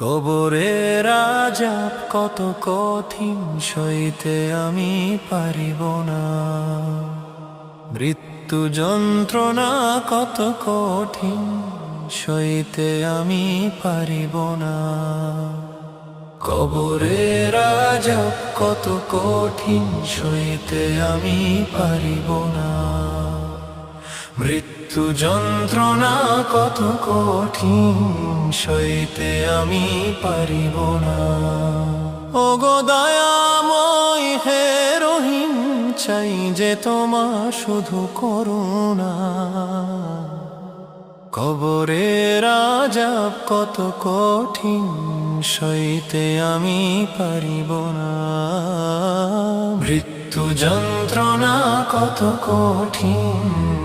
কবরে রাজাব কত কঠিন সইতে আমি পারিব না। মৃত্যু যন্ত্রণা কত কঠিন সইতে আমি পারিব না। কবরে রাজাব কত কঠিন সইতে আমি পারিব না। মৃত্যু যন্ত্রণা কত কঠিন সইতে আমি পারিব না। ও গো দয়াময় হে রহিম, চাই যে তোমা শুধু করুণা। কবরে রাজাব কত কঠিন সইতে আমি পারিব না। মৃত্যু যন্ত্রণা কত কঠিন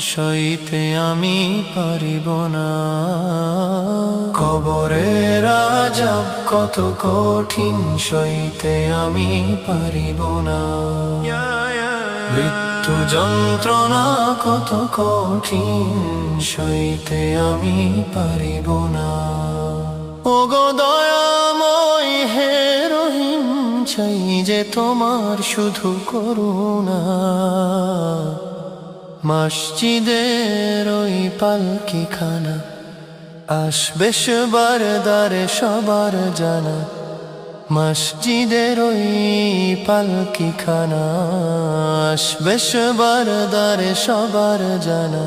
সইতে আমি পারিব না। কবরে রাজাব কত কঠিন, সইতে আমি পারিব না। মৃত্যু যন্ত্রণা কত কঠিন, সইতে আমি পারিব না। ও দয়াময় হে রহিম, চাই যে তোমার শুধু করুণা। মসজিদের ওই পালকি খানা আসবে সবার দ্বারে সবার জানা। মসজিদের ওই পালকি খানা আসবে সবার দ্বারে সবার জানা।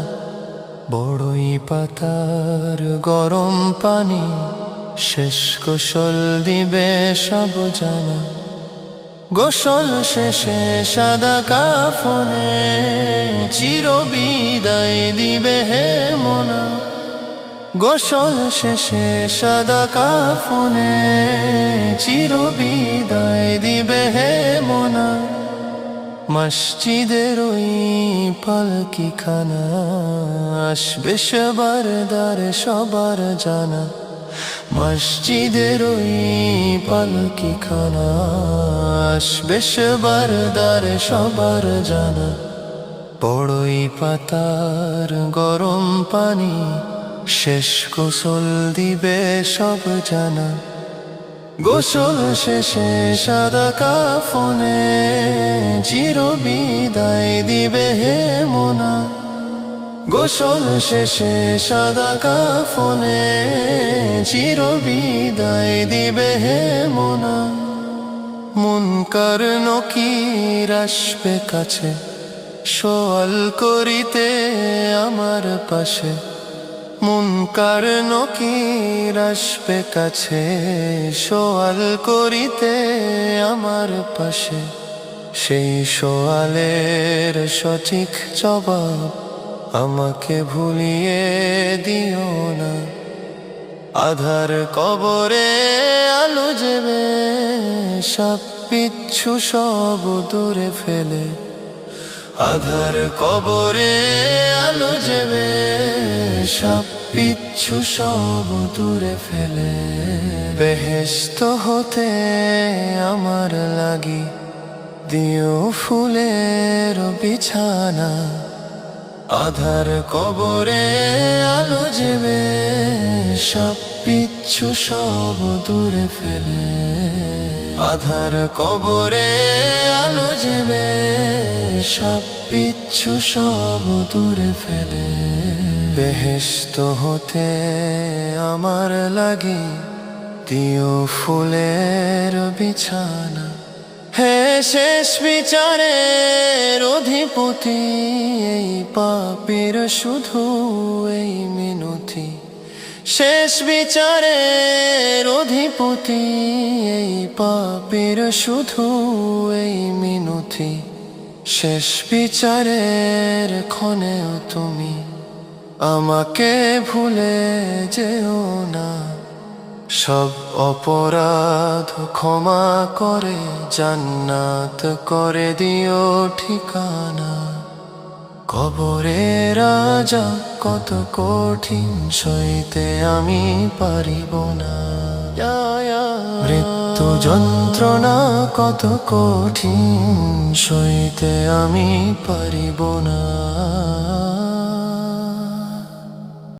বড়ই পাতার গরম পানি, শেষ গোসল দিবে সব জানা। গোসল শেষে সাদা কাফনে চির বিদায় দিবে হে মনা। গোসল শেষে সাদা কাফনে চির বিদায় দিবে হে মনা। মসজিদের ওই পালকি খানা আসবে সবার দ্বারে সবার জানা। মসজিদের ওই পালকি খানা আসবে সবার সবার জানা। বড়ই পাতার গরম পানি, শেষ গোসল দিবে সব জানা। গোসল শেষে সাদা কাফনে চির বিদায় দিবে হে মোনা। গোসল শেষে সাদা কাফনে চির বিদায় দিবে হে মোনা। মুনকার নকির আসবে কাছে, সোয়াল করিতে আমার পাশে। মুনকার নকির আসবে কাছে, সোয়াল করিতে আমার পাশে। সেই সোয়ালের সঠিক জবাব আমাকে ভুলিয়ে দিও না। আধার কবরে আলো যাবে সব পিচ্ছু সব দূরে ফেলে। আধার কবরে আলো যাবে সব পিচ্ছু সব দূরে ফেলে। বেহেস্ত হতে আমার লাগি, দিও ফুলের বিছানা। আধার কবরে আলো যাবে সব পিচ্ছু সব দূরে ফেলে। আধার কবরে আলো যাবে সব পিচ্ছু সব দূরে ফেলে। বেহেস্ত হতে আমার লাগে, দিও ফুলের বিছানা। হে শেষ বিচারের অধিপতি, এই পাপের শুধু এই মিনতি। শেষ বিচারের অধিপতি, এই পাপের শুধু এই মিনতি। শেষ বিচারের ক্ষণেও তুমি আমাকে ভুলে যেও না। সব অপরাধ ক্ষমা করে, জান্নাত করে দিও ঠিকানা। কবরে রাজা কত কঠিন, সইতে আমি পারিব না। মৃত্যু যন্ত্রণা কত কঠিন, সইতে আমি পারিব না।